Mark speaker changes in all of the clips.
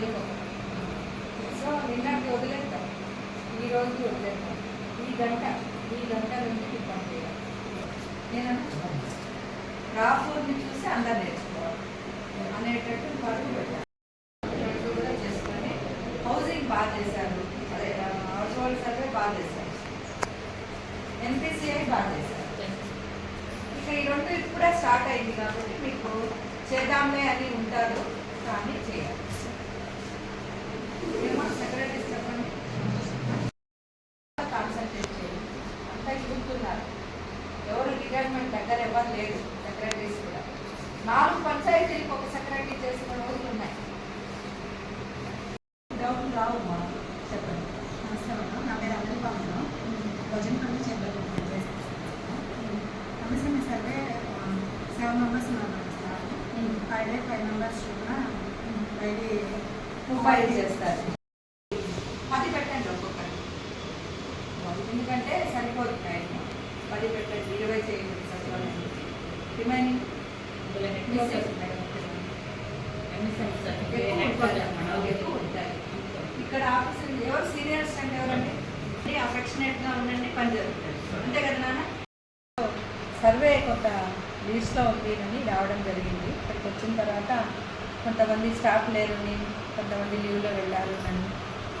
Speaker 1: రెండు సో నిన్నటి వదిలేస్తాం. ఈ రోజు వదిలేస్తాం. ఈ గంట ఈ గంట నుంచి మీకు పంపించాలి నేను రాపూర్ని చూసి అందరు నేర్చుకోవాలి. అనేటట్టు పరుగు పెట్టాలి. రెండు కూడా చేసుకొని హౌసింగ్ బాగా చేశారు. అదే హౌస్ హోల్డ్ సర్వే బాగా చేశారు. ఎన్పిసిఐ బాగా చేశారు. ఇక ఈ రెండు ఇప్పుడే స్టార్ట్ అయింది కాబట్టి మీకు చేద్దాంలే అని ఉంటారు కానీ చేయాలి ఏమో సెక్రటరీ చెప్పండి కాన్సన్ట్రేట్ చేయండి అంతా ఇరుక్కున్నారు ఎవరు రిటైర్మెంట్ దగ్గర ఎవరు లేరు సెక్రటరీస్ కూడా. నాలుగు పంచాయతీలకు ఒక సెక్రటరీ చేసిన రోజులు ఉన్నాయి. డౌట్ రావు మా చెప్పండి.
Speaker 2: నమస్తే మేడం నా పేరు బాబు భోజన పండు చెప్పారు commission survey seven members five day five members కూడా
Speaker 1: మొబైల్ చేస్తారు. రిమైనింగ్ ఇక్కడ ఆఫీస్ ఎవరు సీనియర్స్ అంటే ఎవరండి? అఫెక్షనేట్గా ఉండండి పని జరుగుతుంది. అంతే కదా నాన్న? సర్వే కొంత లీస్ట్లో ఉంది అని రావడం జరిగింది. ఇక్కడికి వచ్చిన తర్వాత కొంతమంది స్టాఫ్ లేరని కొంతమంది లీవ్లో వెళ్ళారు అని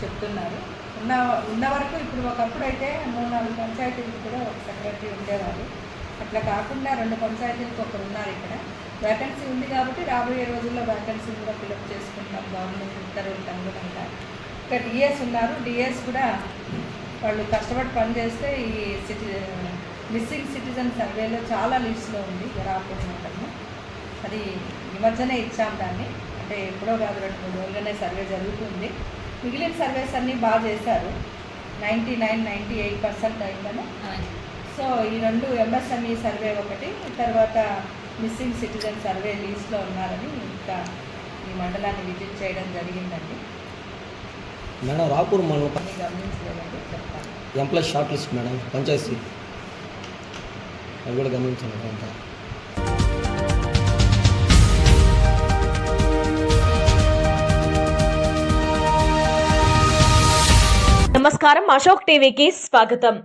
Speaker 1: చెప్తున్నారు. ఉన్న ఉన్న వరకు ఇప్పుడు ఒకప్పుడు అయితే మూడు నాలుగు పంచాయతీలకు కూడా ఒక సెక్రటరీ ఉండేవారు అట్లా కాకుండా రెండు పంచాయతీలకు ఒకరు ఉన్నారు ఇక్కడ. వేకెన్సీ ఉంది కాబట్టి రాబోయే రోజుల్లో వేకెన్సీ కూడా ఫిలప్ చేసుకుంటాం. గవర్నమెంట్ ఉత్తర్వులకు అనుగుణంగా ఇక్కడ డిఎస్ ఉన్నారు. డిఎస్ కూడా వాళ్ళు కష్టపడి పనిచేస్తే ఈ సిటి మిస్సింగ్ సిటిజన్ సర్వేలో చాలా లిస్ట్లో ఉంది. రాకుండా అది ఈ మధ్యనే ఇచ్చాం దాన్ని. అంటే ఎప్పుడో కాదు రెండు మూడు రోజులనే సర్వే జరుగుతుంది. మిగిలిన సర్వేస్ అన్నీ బాగా చేశారు. Ninety nine ninety eight percent అయిందని. సో ఈ రెండు ఎంఎస్ఎంఈ సర్వే ఒకటి తర్వాత మిస్సింగ్ సిటిజన్ సర్వే లీస్ట్లో ఉన్నారని ఇంకా ఈ మండలాన్ని విజిట్ చేయడం జరిగిందండి.
Speaker 3: మేడం రాపూర్
Speaker 1: అన్ని గమనించలేదండి చెప్తాను.
Speaker 3: Employ short list madam panchayat అవి కూడా గమనించండి కొంత
Speaker 4: నమస్కారం అశోక్ టీవీకి స్వాగతం.